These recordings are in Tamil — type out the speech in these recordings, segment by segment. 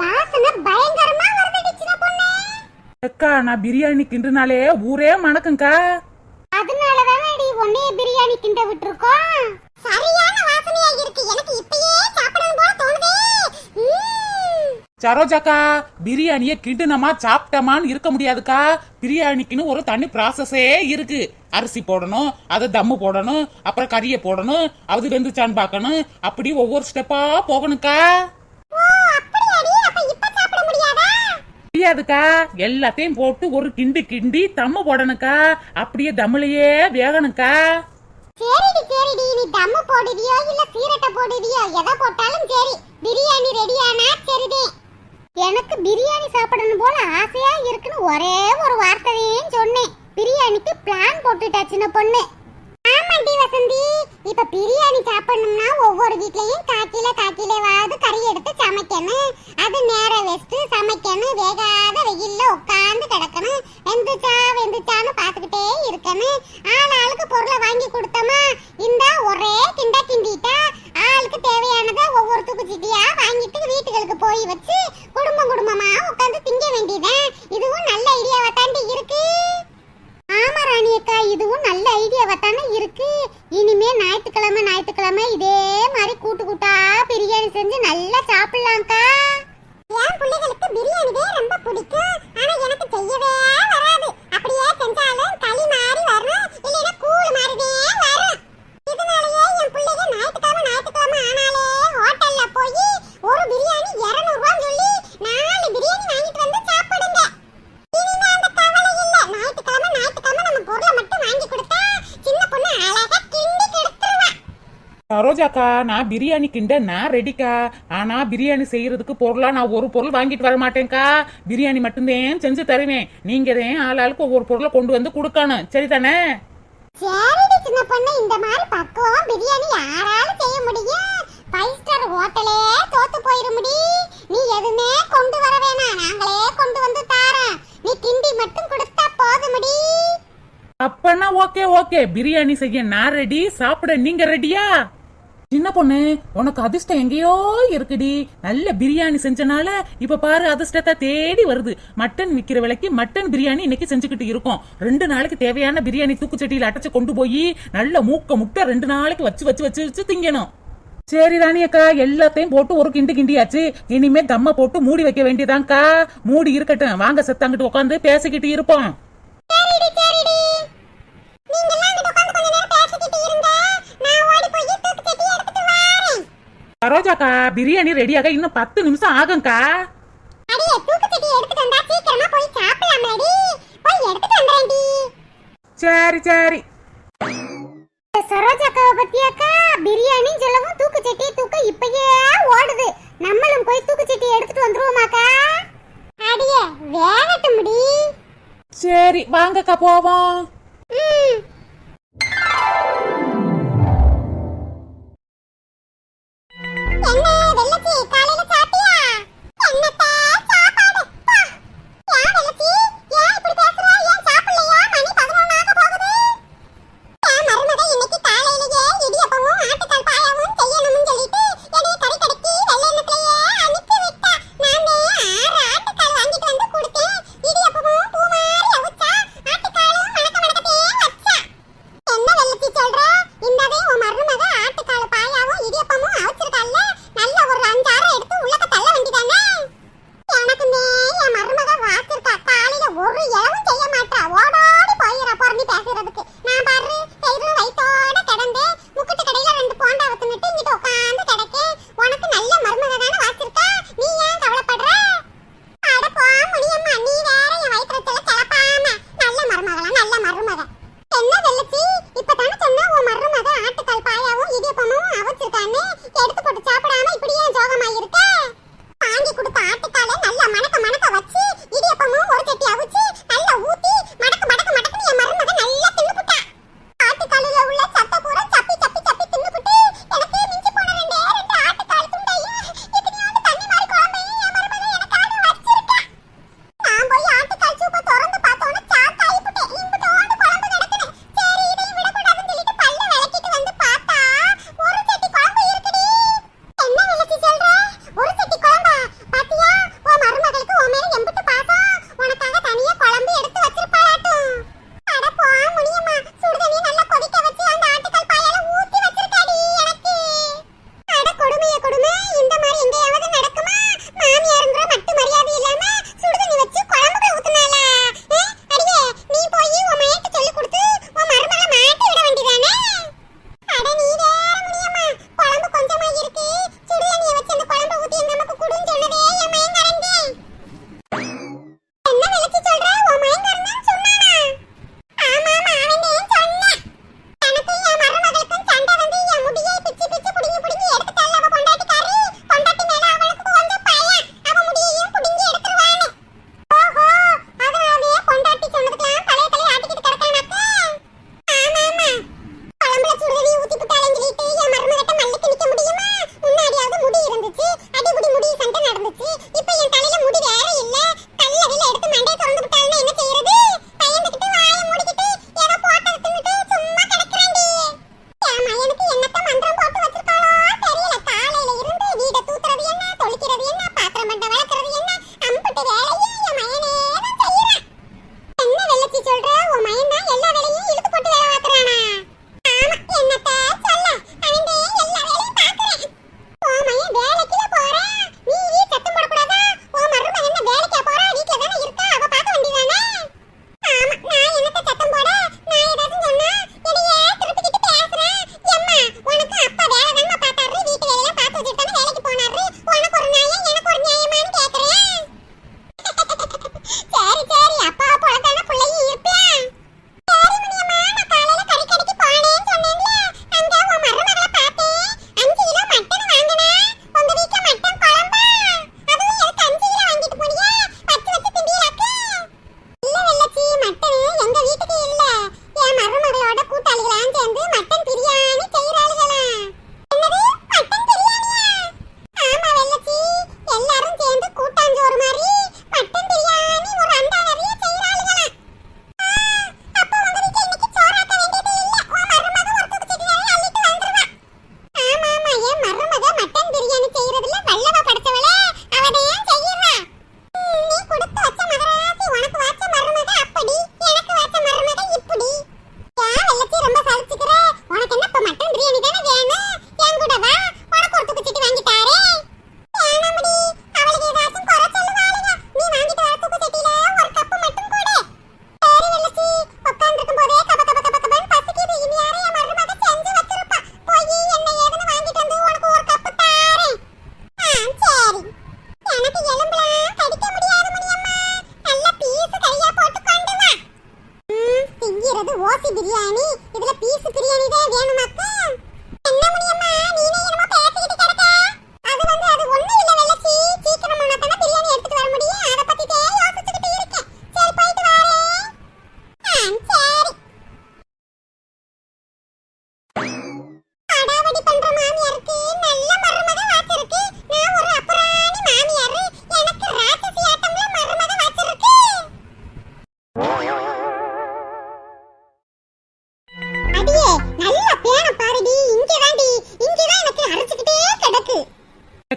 வாசனை பயங்கரமா வருதுடி சின்ன பொண்ணு. அக்கா நான் பிரியாணி கிண்டுனாலே ஊரே மணக்குங்க்கா அதனால தானடி உன்னைய பிரியாணி கிண்ட விட்டுருக்கோம். சரியான வாசனையா இருக்கு. எனக்கு இப்பயே சாப்பிடணும் போல தோணுதே. சரோஜாக்கா பிரியாணிய கிண்டுனமா சாப்பிட்டமான்னு இருக்க முடியாதுக்கா. பிரியாணிக்குன்னு ஒரு தனி ப்ராசஸே இருக்கு. அரிசி போடணும் அதை தம்மு போடணும் அப்புறம் கறியை போடணும் அது வெந்துச்சான்னு பார்க்கணும். அப்படி ஒவ்வொரு ஸ்டெப்பா போகணும்க்கா முடியாதுக்கா எல்லாத்தையும் போட்டு ஒரு கிண்டு கிண்டி தம்மு போடணும்க்கா அப்படியே தமிழையே வேகணுக்கா. சரிடி சரிடி. நீ தம்மு போடுவியோ இல்ல சீரட்டை போடுவியோ எதை போட்டாலும் சரி. பிரியாணி ரெடியானா சரிதே எனக்கு பிரியாணி சாப்பிடணும் போல ஆசையா இருக்குன்னு ஒரே ஒரு வார்த்தையும் சொன்னேன். பிரியாணிக்கு பிளான் போட்டுட்டா சின்ன பொண்ணு. வசந்தி இப்ப பிரியாணி சாப்பிடணும்னா ஒவ்வொரு வீட்லயும் காக்கில காக்கிலவாவது கறி எடுத்து சமைக்கணும். அது நேர வச்சுட்டு சமைக்கணும். வேகாத வெயில்ல உட்கார்ந்து கிடக்கணும். வெந்துச்சா வெந்துச்சான்னு பார்த்துக்கிட்டே இருக்கணும். ஆள் ஆளுக்கு பொருளை வாங்கி கொடுத்தோமா? இந்த ஒரே கிண்டா கிண்டிட்டா ஆளுக்கு தேவையானதை ஒவ்வொரு சிட்டியா வாங்கிட்டு வீட்டுகளுக்கு போய் வச்சு குடும்பம் குடும்பமா உட்காந்து திங்க வேண்டியதான் இதுவும் நல்ல ஐடியாவா தாண்டி இருக்கு ஆமா ராணி அக்கா இதுவும் நல்ல ஐடியாவா தானே இருக்கு இனிமே ஞாயிற்றுக்கிழமை இதே மாதிரி சரோஜாக்கா நான் பிரியாணி கிண்ட நான் ரெடிக்கா? ஆனா பிரியாணி செய்யறதுக்கு பொருளா நான் ஒரு பொருள் வாங்கிட்டு வர மாட்டேன்க்கா. பிரியாணி மட்டும்தான் செஞ்சு தருவேன். நீங்க தான் ஆள் ஆளுக்கு ஒவ்வொரு பொருளை கொண்டு வந்து கொடுக்கணும். சரிதானே? சரிடி சின்ன பொண்ணு இந்த மாதிரி பக்குவம் பிரியாணி யாராலும் செய்ய முடியும்? ஃபைவ் ஸ்டார் ஹோட்டலே தோத்து போயிரு முடி நீ எதுவுமே கொண்டு வர வேணாம். நாங்களே கொண்டு வந்து தாரோம். நீ கிண்டி மட்டும் கொடுத்தா போதும் முடி அப்பனா ஓகே ஓகே. பிரியாணி செய்ய நான் ரெடி. சாப்பிட நீங்க ரெடியா? சின்ன பொண்ணு உனக்கு அதிர்ஷ்டம் எங்கேயோ இருக்குடி. நல்ல பிரியாணி செஞ்சனால இப்ப பாரு அதிர்ஷ்டத்தை தேடி வருது. மட்டன் விக்கிற விலைக்கு மட்டன் பிரியாணி இன்னைக்கு செஞ்சுக்கிட்டு இருக்கோம். ரெண்டு நாளைக்கு தேவையான பிரியாணி தூக்குச்சட்டியில அடைச்சு கொண்டு போய் நல்ல மூக்க முட்டை ரெண்டு நாளைக்கு வச்சு வச்சு வச்சு வச்சு திங்கணும். சரி ராணியக்கா எல்லாத்தையும் போட்டு ஒரு கிண்டு கிண்டியாச்சு. இனிமே தம்ம போட்டு மூடி வைக்க வேண்டியதான்க்கா. மூடி இருக்கட்டும். வாங்க செத்தாங்கிட்டு உட்காந்து பேசிக்கிட்டு இருப்போம் சரிடி சரிடி நீங்க எல்லாம் அங்க உட்கார்ந்து கொஞ்ச நேரம் பேசிக்கிட்டு இருங்க நான் ஓடி போய் தூக்கு சட்டி எடுத்துட்டு வரேன் சரோஜாக்கா பிரியாணி ரெடியாக இன்னும் பத்து நிமிஷம் ஆகும்க்கா. சரி சரி. சரோஜாக்காவை பத்தியாக்கா பிரியாணி சொல்லவும் தூக்கு சட்டி தூக்க இப்பயே ஓடுது. நம்மளும் போய் தூக்கு சட்டி எடுத்துட்டு வந்துருவோமாக்கா. அடியே வேகட்டும் முடி. சரி வாங்கக்கா போவோம். ம்.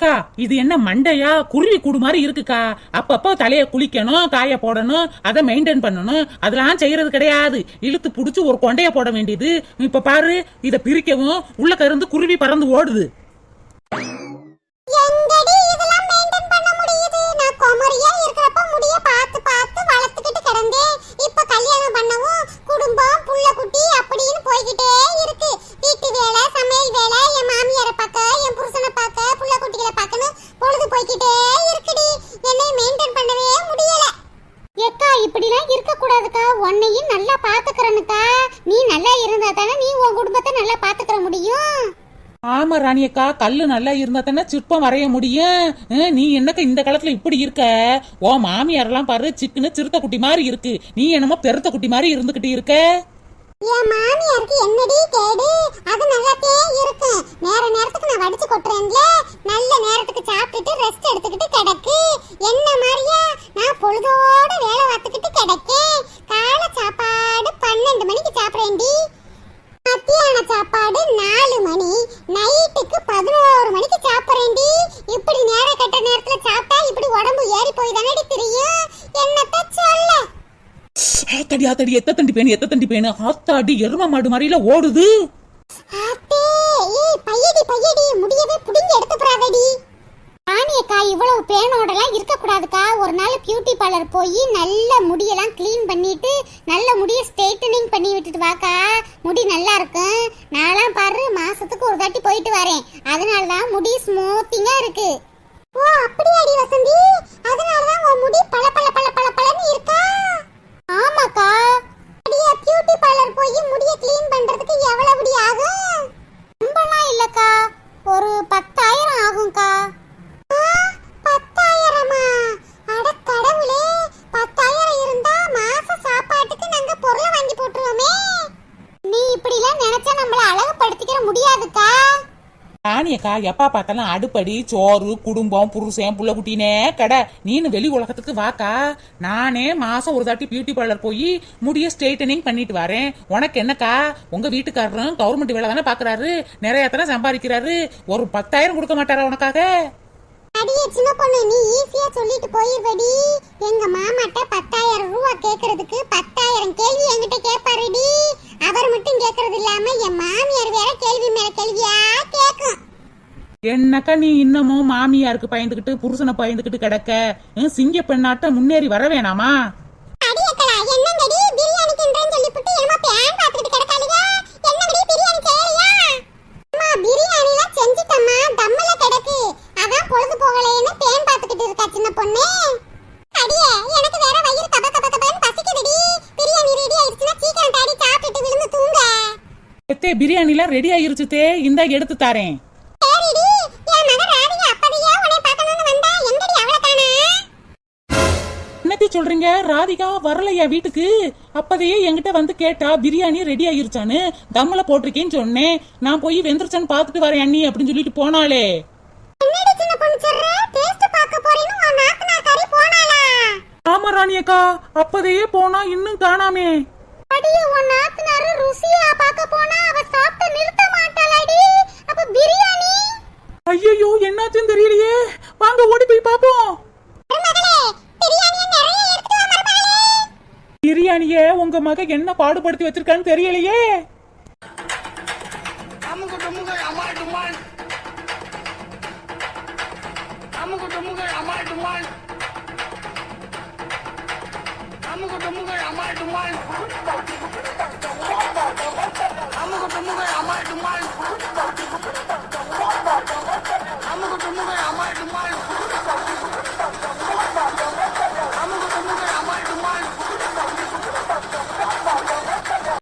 அக்கா இது என்ன மண்டையா? குருவி கூடு மாதிரி இருக்குக்கா. அப்பப்போ தலைய குளிக்கணும் காய போடணும் அதை மெயின்டைன் பண்ணணும். அதெல்லாம் செய்யறது கிடையாது. இழுத்து பிடிச்சி ஒரு கொண்டைய போட வேண்டியது. இப்ப பாரு இத பிரிக்கவும் உள்ள கருந்து குருவி பறந்து ஓடுது. ஆமா ராணியக்கா கல்லு நல்லா இருந்தா தானே சிற்பம் வரைய முடியும்? நீ என்னக்கா இந்த காலத்துல இப்படி இருக்க? ஓ மாமியாரெல்லாம் பாரு சிக்குன்னு சிறுத்த குட்டி மாதிரி இருக்கு. நீ என்னமோ பெருத்த குட்டி மாதிரி இருந்துகிட்டு இருக்க? என் மாமியாருக்கு என்னடி கேடு? அது நல்லாத்தே இருக்கும் நேர நேரத்துக்கு நான் வடிச்சு கொட்டுறேன்ல. நல்ல நேரத்துக்கு சாப்பிட்டுட்டு ரெஸ்ட் எடுத்துக்கிட்டு கிடக்கு. என்ன மாதிரியா நான் பொழுதோட வேலை பார்த்துக்கிட்டு கிடக்கேன். யாத்தடி எத்த தண்டி பேணு எத்த தண்டி பேனு? ஆத்தாடி எரும மாடு மாதிரில ஓடுது. பையடி பையடி முடியவே புடிங்க எடுத்து போறாதடி. ராணியக்கா இவ்வளவு பேனோடலாம் இருக்கக்கூடாதுக்கா. ஒரு நாள் பியூட்டி பார்லர் போய் நல்ல முடியெல்லாம் கிளீன் பண்ணிட்டு நல்ல முடியை ஸ்ட்ரெயிட்டனிங் பண்ணி விட்டுட்டு வாக்கா. முடி நல்லா இருக்கும். நான்லாம் பாரு மாசத்துக்கு ஒரு தாட்டி போயிட்டு வரேன். அதனால தான் முடி ஸ்மூத்திங்கா இருக்கு. ஓ அப்படியாடி வசந்தி. அதனால தான் உன் முடி பளபள பளபள பளபளன்னு இருக்கா? ஆமாக்கா. பியூட்டி பார்லர் போய் முடிய க்ளீன் பண்றதுக்கு எவ்வளவு ஆகும் ரொம்பலாம் இல்லக்கா ஒரு பத்தாயிரம் ஆகும்க்கா பத்தாயிரமா அட கடவுளே பத்தாயிரம் இருந்தா மாச சாப்பாட்டுக்கு நாங்க பொருளை வாங்கி போட்டுருவோமே நீ இப்படிலாம் நினைச்சா நம்மள அழகுபடுத்திக்கிற முடியாதுக்கா ராணியக்கா எப்பா பார்த்தாலும் அடுப்படி சோறு குடும்பம் புருஷன் புள்ள குட்டினே கடை. நீனு வெளி உலகத்துக்கு வாக்கா. நானே மாசம் ஒரு தாட்டி பியூட்டி பார்லர் போய் முடிய ஸ்ட்ரெயிட்டனிங் பண்ணிட்டு வரேன். உனக்கு என்னக்கா? உங்க வீட்டுக்காரரும் கவர்மெண்ட் வேலை தானே பாக்குறாரு நிறைய தானே சம்பாதிக்கிறாரு. ஒரு பத்தாயிரம் கொடுக்க மாட்டாரா உனக்காக? அடியே சின்ன பொண்ணு நீ ஈஸியா சொல்லிட்டு போயிருவடி எங்க மாமாட்ட பத்தாயிரம் ரூபா கேக்குறதுக்கு பத்தாயிரம் கேள்வி என்கிட்ட கேட்பாருடி அவர் மட்டும் கேக்குறது இல்லாம என் மாமியார் வேற கேள்வி மேல கேள்வியா கேக்கும். என்னக்கா நீ இன்னமும் மாமியாருக்கு பயந்துகிட்டு புருஷனை பயந்துகிட்டு கிடக்க? சிங்க பெண்ணாட்ட முன்னேறி வர வேணாமா? பிரியாணி தின்றேன்னு சொல்லிப்புட்டு என்னமோ பேன் பாத்துக்கிட்டு கிடக்காளுங்க என்னங்கடி சொல்றீங்க? ராதிகா வரலையா வீட்டுக்கு? அப்பதையே என்கிட்ட வந்து கேட்டா பிரியாணி ரெடி ஆயிருச்சான்னு தம்முல போட்டிருக்கேன்னு சொன்னேன். நான் போய் வெந்துருச்சான்னு பார்த்துட்டு வரேன் அண்ணி அப்படின்னு சொல்லிட்டு போனாளா. ஆமா ராணியக்கா அப்பதையே போனா இன்னும் காணாமே. அடியே உன் நாத்தனாரு ருசியா பார்க்க போனா அவ சாப்பிட்டு நிறுத்த மாட்டாளாடி. அப்ப பிரியாணி? ஐயோ என்னாச்சுன்னு தெரியலையே. வாங்க ஓடி போய் பாப்போம் பிரியாணியை நிறைய எடுத்துட்டு வா மருமகளே. பிரியாணிய உங்க மக என்ன பாடுபடுத்தி வச்சிருக்கான்னு தெரியலையே. அமுக்கு